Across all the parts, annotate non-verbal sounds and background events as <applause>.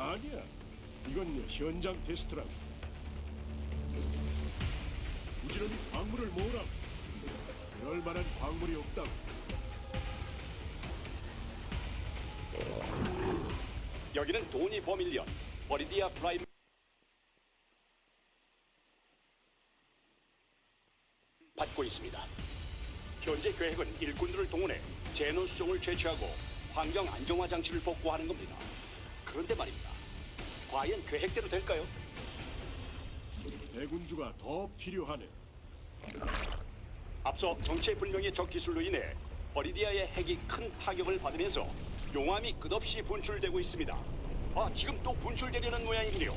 아니야. 이건 현장 테스트라고. 부지런히 광물을 모으라. 그럴 만한 광물이 없다고. 여기는 도니 버밀리언 버리디아 프라임 받고 있습니다. 현재 계획은 일꾼들을 동원해 제노 수종을 채취하고 환경 안정화 장치를 복구하는 겁니다. 그런데 말입니다. 과연 계획대로 될까요? 대군주가 더 필요하네. 앞서 정체불명의 적 기술로 인해 버리디아의 핵이 큰 타격을 받으면서 용암이 끝없이 분출되고 있습니다. 아, 지금 또 분출되려는 모양이군요.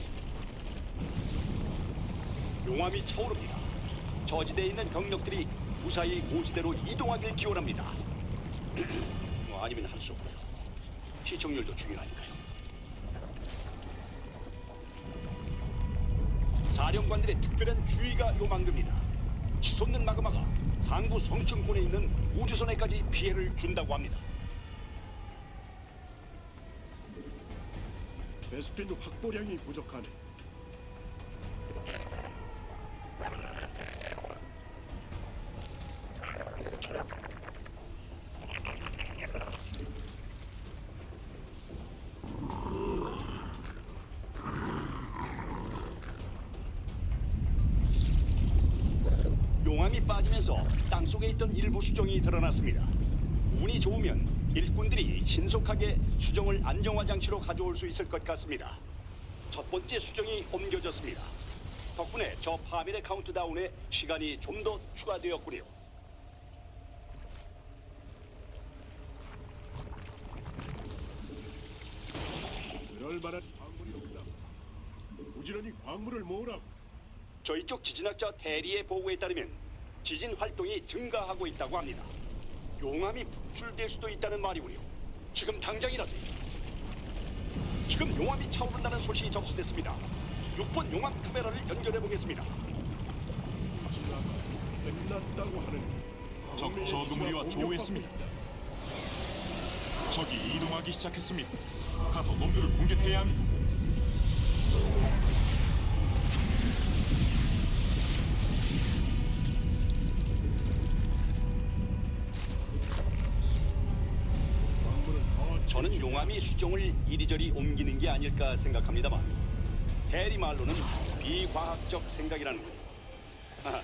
용암이 차오릅니다. 저지대에 있는 병력들이 무사히 고지대로 이동하길 기원합니다. <clears throat> 뭐 아니면 할 수 없고요. 시청률도 중요하니까요. 사령관들의 특별한 주의가 요망됩니다. 치솟는 마그마가 상부 성층권에 있는 우주선에까지 피해를 준다고 합니다. 베스핀 확보량이 부족하네. 수정이 드러났습니다. 운이 좋으면 일꾼들이 신속하게 수정을 안정화 장치로 가져올 수 있을 것 같습니다. 첫 번째 수정이 옮겨졌습니다. 덕분에 저 파밀의 카운트다운에 시간이 좀 더 추가되었군요. 그럴 만한 광물이 없다. 부지런히 광물을 모으라. 저희 쪽 지진학자 대리의 보고에 따르면 지진 활동이 증가하고 있다고 합니다. 용암이 분출될 수도 있다는 말이군요. 지금 당장이라도 지금 용암이 차오른다는 소식이 접수됐습니다. 6번 용암 카메라를 연결해 보겠습니다. 지나가 끝났다고 하는 적 기지가 조우했습니다. 적이 이동하기 시작했습니다. 가서 놈들을 공격해야 합니다. 용암이 수종을 이리저리 옮기는 게 아닐까 생각합니다만 대리 말로는 비과학적 생각이라는군요. 하하,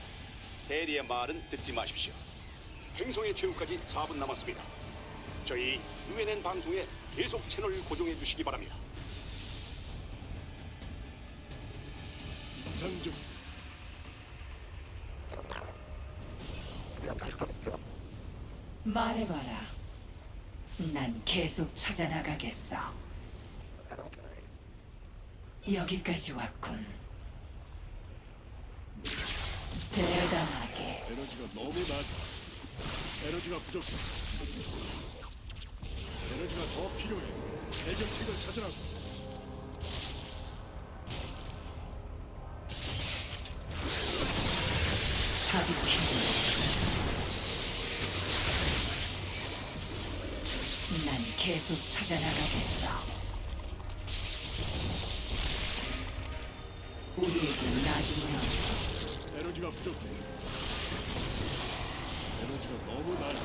대리의 말은 듣지 마십시오. 행성의 최후까지 4분 남았습니다. 저희 UNN 방송에 계속 채널 고정해 주시기 바랍니다. 이상 중 말해봐라. 난 계속 찾아나가겠어. 여기까지 왔군. 대담하게 에너지가 너무 낮아. 에너지가 부족해. 에너지가 더 필요해. 해결책을 찾으라고. 답이 필요해. 난 계속 찾아나가겠어. 우리에게 나중은 없어. 에너지가 부족해. 에너지가 너무 낮아.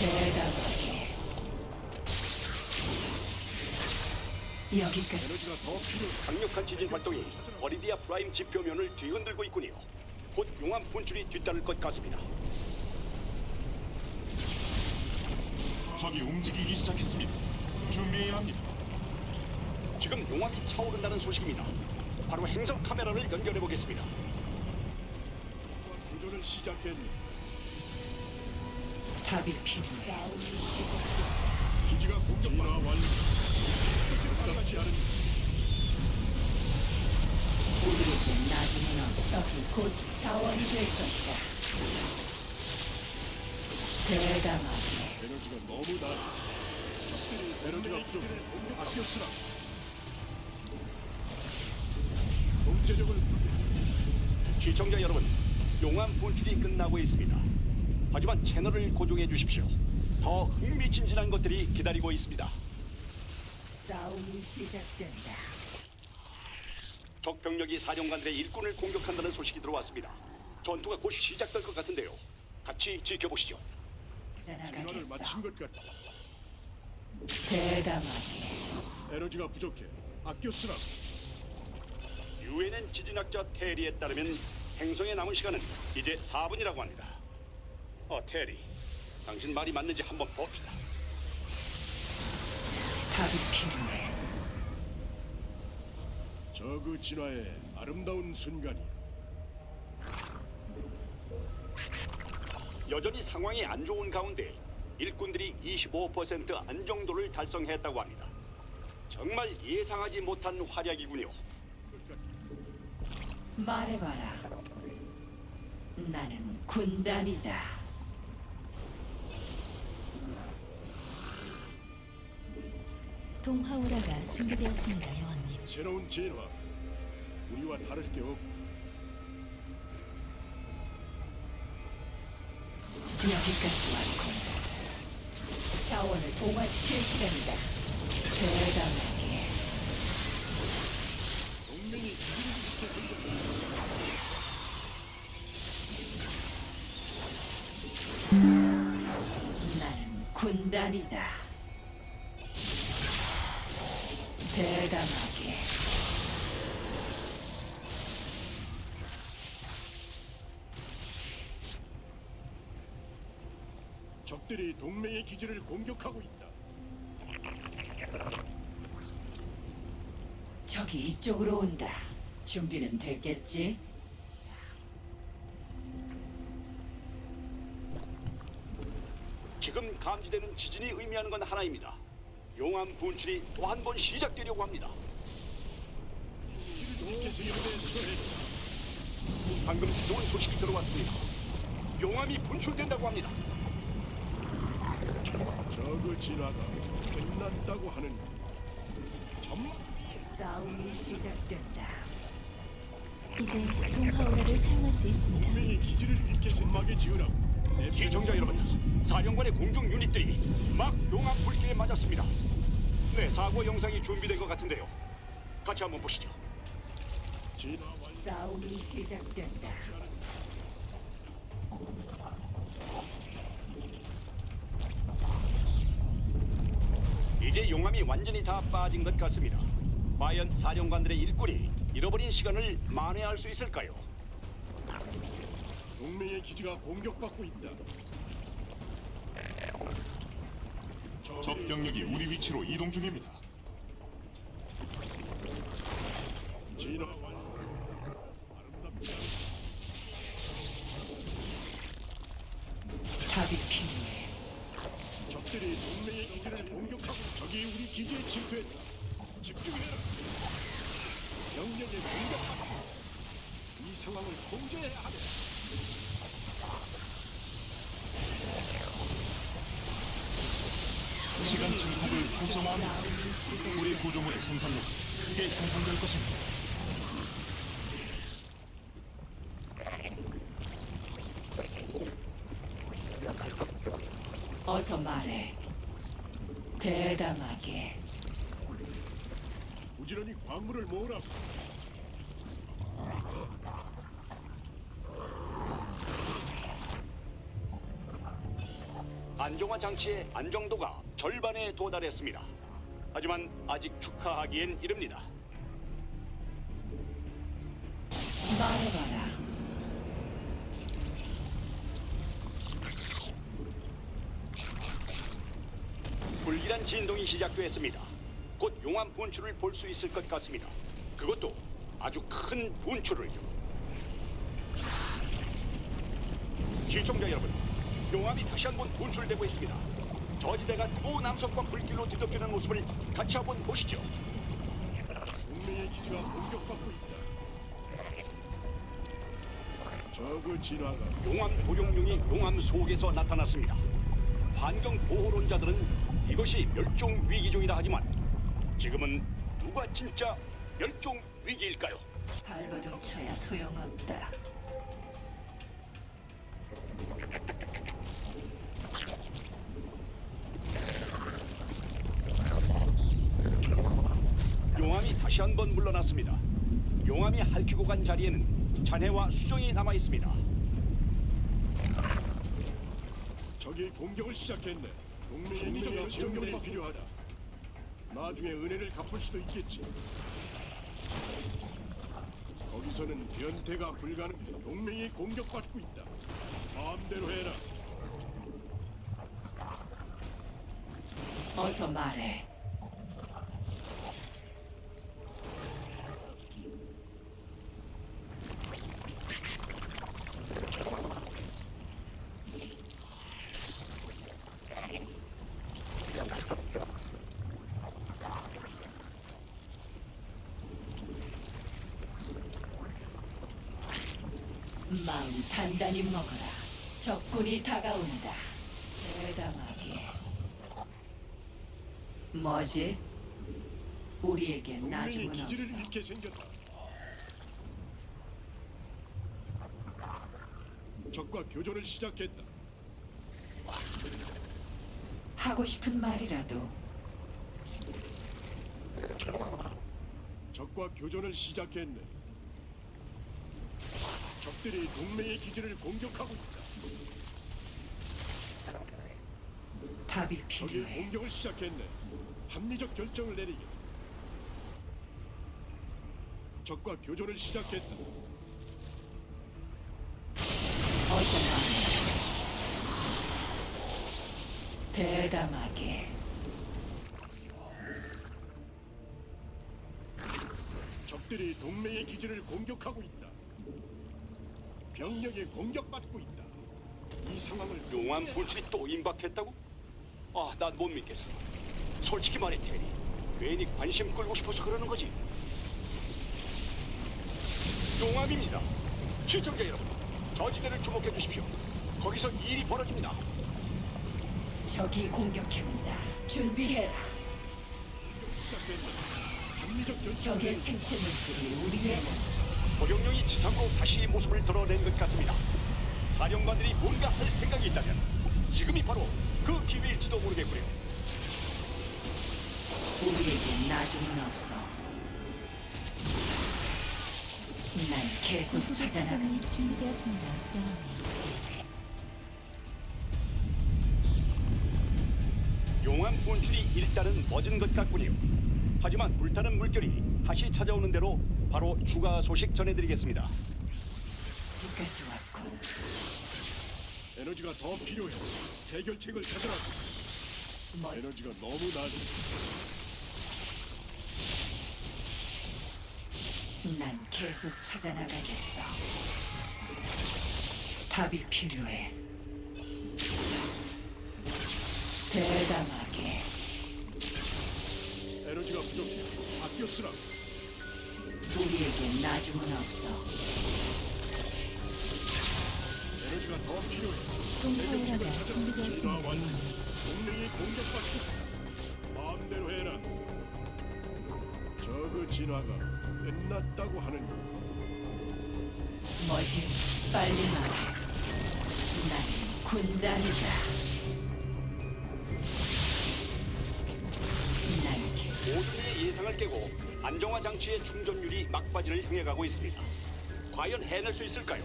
대담하게 여기까지 에너지가 더 필요해. 강력한 지진 활동이 버리디아 프라임 지표면을 뒤흔들고 있군요. 곧 용암 분출이 뒤따를 것 같습니다. 적이 움직이기 시작했습니다. 준비해야 합니다. 지금 용암이 차오른다는 소식입니다. 바로 행성 카메라를 연결해 보겠습니다. 도전을 시작했네. 답이 필요해. 기지가 공격받아 완료. 아깝지 않은 우리에게 나중은 없어. 곧 자원이 될 것이다. 대담하게 에너지가 너무 낮아. 적들이 에너지가 부족해. 아껴 쓰라. 경제력을 불게. 시청자 여러분, 용암 분출이 끝나고 있습니다. 하지만 채널을 고정해 주십시오. 더 흥미진진한 것들이 기다리고 있습니다. 싸움이 시작된다. 적 병력이 사령관들의 일꾼을 공격한다는 소식이 들어왔습니다. 전투가 곧 시작될 것 같은데요. 같이 지켜보시죠. 진화를 전하가겠어. 마친 것 같아. 대담하게. 에너지가 부족해. 아껴 쓰라. 유엔엔 지진학자 테리에 따르면 행성에 남은 시간은 이제 4분이라고 합니다. 어, 테리. 당신 말이 맞는지 한번 봅시다. 답이 필요해. 저그 진화의 아름다운 순간이야. 여전히 상황이 안 좋은 가운데 일꾼들이 25% 안정도를 달성했다고 합니다. 정말 예상하지 못한 활약이군요. 말해봐라. 나는 군단이다. 동화오라가 준비되었습니다, 여왕님. 새로운 진화. 우리와 다를 게 없. 여기까지 왔군. 자원을 동화시킬 시간이다. 대담하게. 동맹이. 나는 군단이다. 대담하게. 적들이 동맹의 기지를 공격하고 있다. 적이 이쪽으로 온다. 준비는 됐겠지? 지금 감지되는 지진이 의미하는 건 하나입니다. 용암 분출이 또 한 번 시작되려고 합니다. 방금 좋은 소식이 들어왔습니다. 용암이 분출된다고 합니다. 저그 진화가 끝났다고 하는 점 싸움이 시작된다. 이제 동화오라를 사용할 수 있습니다. 동맹의 기지를 잃게 전막에 지으라고. 시청자 여러분, 사령관의 공중 유닛들이 막 용암 불길에 맞았습니다. 네, 사고 영상이 준비된 것 같은데요. 같이 한번 보시죠. 진화 완 싸움이 시작된다. 이제 용암이 완전히 다 빠진 것 같습니다. 과연 사령관들의 일꾼이 잃어버린 시간을 만회할 수 있을까요? 동맹의 기지가 공격받고 있다. 적 병력이 우리 위치로 이동 중입니다. 진화 완 아름답지 않아. 답이 필요해. 적들이 동맹의 기지를 공격하고 적이 우리 기지에 침투했다. 집중해라. 명령에 공격하라. 이 상황을 통제해야 하네. 시간 증폭을 활성화합니다. 우리 구조물의 생산력이 크게 향상될 것입니다. 어서 말해. 대담하게. 부지런히 광물을 모으라. 안정화 장치의 안정도가 절반에 도달했습니다. 하지만 아직 축하하기엔 이릅니다. 말해봐라. 불길한 진동이 시작됐습니다. 곧 용암 분출을 볼 수 있을 것 같습니다. 그것도 아주 큰 분출을요. 시청자 여러분, 용암이 다시 한번 분출되고 있습니다. 저지대가 또 남성과 불길로 뒤덮이는 모습을 같이 한번 보시죠. 동맹의 기지가 공격받고 있다. 저그 진화가 용암 도룡룡이 용암 속에서 나타났습니다. 환경 보호론자들은 이것이 멸종 위기종이라 하지만 지금은 누가 진짜 멸종 위기일까요? 발버둥 쳐야 소용없다. 다시 한 번 물러났습니다. 용암이 핥히고 간 자리에는 잔해와 수정이 남아 있습니다. 적이 공격을 시작했네. 동맹의 기지가 지원이 필요하다. 나중에 은혜를 갚을 수도 있겠지. 거기서는 변태가 불가능. 동맹이 공격받고 있다. 마음대로 해라. 어서 말해. 단단히 먹어라. 적군이 다가온다. 대담하게. 뭐지? 우리에게 동맹이 나중은 기지를. 잃게 생겼다. 적과 교전을 시작했다. 하고 싶은 말이라도 적과 교전을 시작했네. 적들이 동맹의 기지를 공격하고 있다. 답이 적이 필요해. 공격을 시작했네. 합리적 결정을 내리게. 적과 교전을 시작했다. 어서 말해. 대담하게. 적들이 동맹의 기지를 공격하고 있다. 병력이 공격받고 있다. 이 상황을 용암 분출이 또 임박했다고? 아, 난 못 믿겠어. 솔직히 말해, 테리. 괜히 관심 끌고 싶어서 그러는 거지. 용암입니다. 시청자 여러분, 저지대를 주목해 주십시오. 거기서 일이 벌어집니다. 적이 공격해온다. 준비해라. 시작했네. 합리적 결정을 적의. 생체 물질이 우리의 도경령이 지상으로 다시 모습을 드러낸 것 같습니다. 사령관들이 뭔가 할 생각이 있다면 지금이 바로 그 기회일지도 모르겠고요. 우리에게 나중은 없어. 난 계속 구속의 찾아나가. 사건이 준비되었습니다. 용암 분출이 일단은 멎은 것 같군요. 하지만 불타는 물결이 다시 찾아오는 대로 바로 추가 소식 전해드리겠습니다. 여기까지 왔군. 에너지가 더 필요해. 해결책을 찾아라. 뭐 에너지가 너무 낮아. 난 계속 찾아나가겠어. 답이 필요해. 대담하게. 에너지가 부족해. 아껴 쓰라. 우리에게 나중은 없어. 에너지가 더 필요해. 동파오라가 준비되었습니다. 완. 동맹이 공격받고 있다. 마음대로 해라. 저그 진화가 끝났다고 하는 거. 뭐지? 빨리 말해. 난 군단이다. 모든 이의 예상을 깨고 안정화 장치의 충전율이 막바지를 향해 가고 있습니다. 과연 해낼 수 있을까요?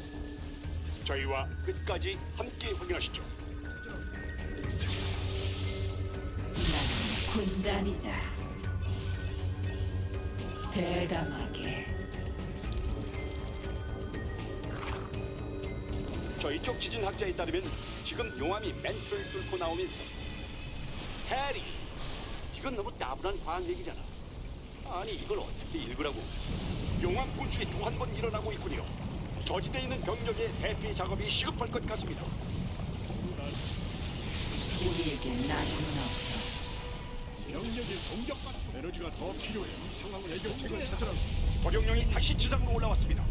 저희와 끝까지 함께 확인하시죠. 군단이다. 대담하게. 저희 쪽 지진학자에 따르면 지금 용암이 멘트를 뚫고 나오면서 해리 이건 너무 따분한 과학 얘기잖아. 아니 이걸 어떻게 읽으라고. 용암 분출이 또 한 번 일어나고 있군요. 저지대에 있는 병력의 대피 작업이 시급할 것 같습니다. 우리에게 나중은 없어. 병력이 공격받고 에너지가 더 필요해. 이 상황을 해결책을 찾아라. 도경령이 다시 지상으로 올라왔습니다.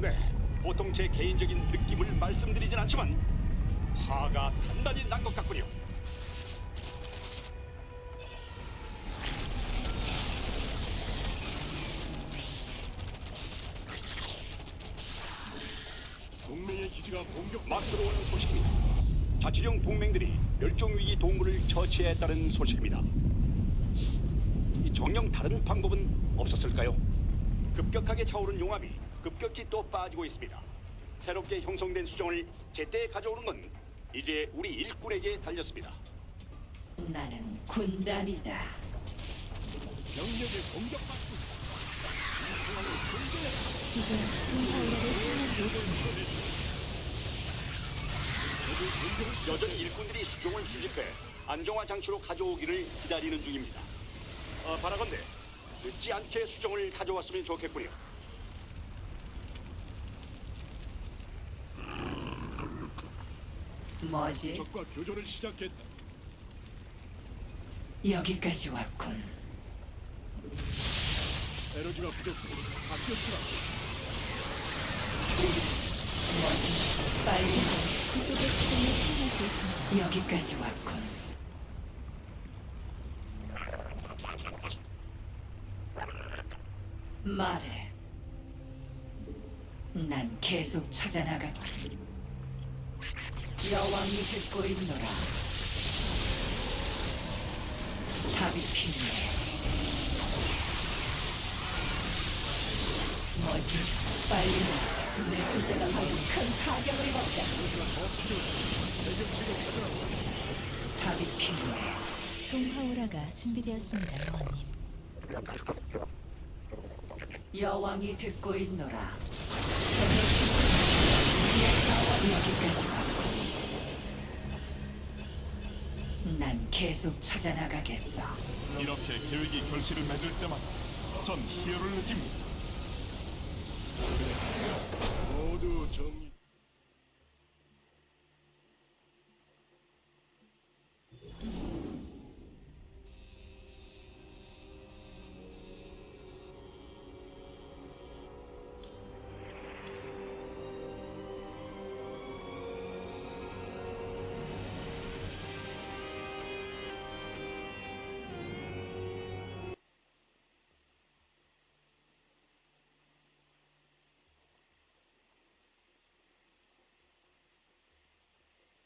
네 보통 제 개인적인 느낌을 말씀드리진 않지만 화가 단단히 난 것 같군요 동맹의 기지가 공격. 막스러운 소식입니다. 자치령 동맹들이 멸종 위기 동물을 처치했다는 소식입니다. 이 정녕 다른 방법은 없었을까요? 급격하게 차오른 용암이 급격히 또 빠지고 있습니다. 새롭게 형성된 수정을 제때 가져오는 건 이제 우리 일꾼에게 달렸습니다. 나는 군단이다. 병력의 공격받고 있다. 이 상황을. 이제 동파오라를 사용할 수 있습니다. 여전히 일꾼들이 수종을 수집해 안정화 장치로 가져오기를 기다리는 중입니다. 어, 바라건대 늦지 않게 수정을 가져왔으면 좋겠군요. 뭐지? 적과 교전을 시작했다. 여기까지 왔군. 에너지가 부족해. 아껴 쓰라. 뭐지? 빨리 여기까지 왔군. 말해. 난 계속 찾아나갔다. 여왕이 듣고 있노라. 답이 필요해. 뭐지? 빨리 나. 답이 필요해. 동파오라가 준비되었습니다, 여왕님. 여왕이 듣고 있노라. 여기까지 왔군. 난 계속 찾아 나가겠어. 이렇게 계획이 결실을 맺을 때마다 전 희열을 느낍니다. 모두 정리.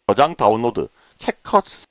저장 다운로드 캣컷